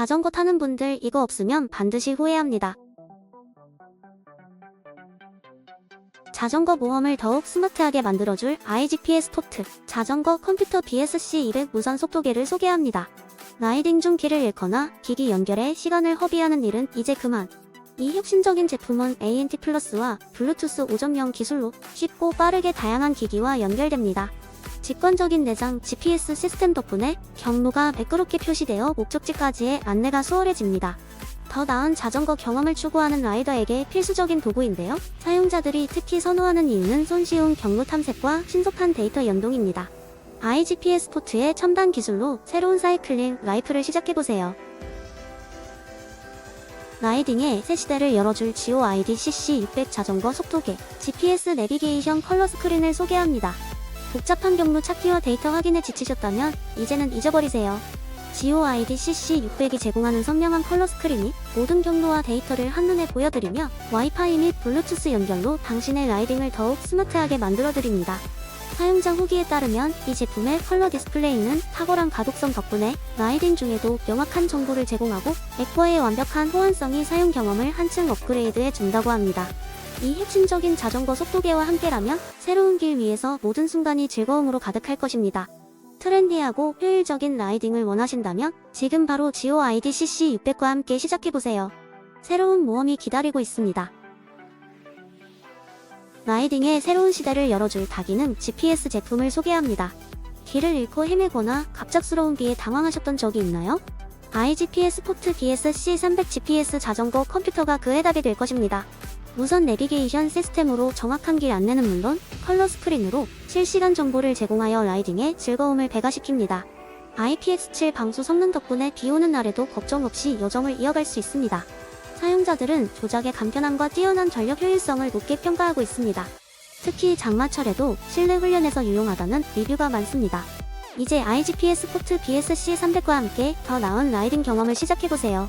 자전거 타는 분들 이거 없으면 반드시 후회합니다. 자전거 모험을 더욱 스마트하게 만들어줄 iGPS 포트 자전거 컴퓨터 BSC200 무선 속도계를 소개합니다. 라이딩 중 길을 잃거나 기기 연결에 시간을 허비하는 일은 이제 그만. 이 혁신적인 제품은 ANT 플러스와 블루투스 5.0 기술로 쉽고 빠르게 다양한 기기와 연결됩니다. 직관적인 내장 GPS 시스템 덕분에 경로가 매끄럽게 표시되어 목적지까지의 안내가 수월해집니다. 더 나은 자전거 경험을 추구하는 라이더에게 필수적인 도구인데요. 사용자들이 특히 선호하는 이유는 손쉬운 경로 탐색과 신속한 데이터 연동입니다. iGPS 포트의 첨단 기술로 새로운 사이클링 라이프를 시작해보세요. 라이딩의 새 시대를 열어줄 GOID CC600 자전거 속도계 GPS 내비게이션 컬러 스크린을 소개합니다. 복잡한 경로 찾기와 데이터 확인에 지치셨다면 이제는 잊어버리세요. GOID CC600이 제공하는 선명한 컬러 스크린이 모든 경로와 데이터를 한눈에 보여드리며 와이파이 및 블루투스 연결로 당신의 라이딩을 더욱 스마트하게 만들어드립니다. 사용자 후기에 따르면 이 제품의 컬러 디스플레이는 탁월한 가독성 덕분에 라이딩 중에도 명확한 정보를 제공하고 에코의 완벽한 호환성이 사용 경험을 한층 업그레이드해 준다고 합니다. 이 혁신적인 자전거 속도계와 함께라면 새로운 길 위에서 모든 순간이 즐거움으로 가득할 것입니다. 트렌디하고 효율적인 라이딩을 원하신다면 지금 바로 GOID CC600과 함께 시작해보세요. 새로운 모험이 기다리고 있습니다. 라이딩의 새로운 시대를 열어줄 다기능 GPS 제품을 소개합니다. 길을 잃고 헤매거나 갑작스러운 비에 당황하셨던 적이 있나요? iGPS 포트 BSC300 GPS 자전거 컴퓨터가 그 해답이 될 것입니다. 무선 내비게이션 시스템으로 정확한 길 안내는 물론 컬러 스크린으로 실시간 정보를 제공하여 라이딩의 즐거움을 배가시킵니다. IPX7 방수 성능 덕분에 비 오는 날에도 걱정 없이 여정을 이어갈 수 있습니다. 사용자들은 조작의 간편함과 뛰어난 전력 효율성을 높게 평가하고 있습니다. 특히 장마철에도 실내 훈련에서 유용하다는 리뷰가 많습니다. 이제 iGPS 포트 BSC300과 함께 더 나은 라이딩 경험을 시작해보세요.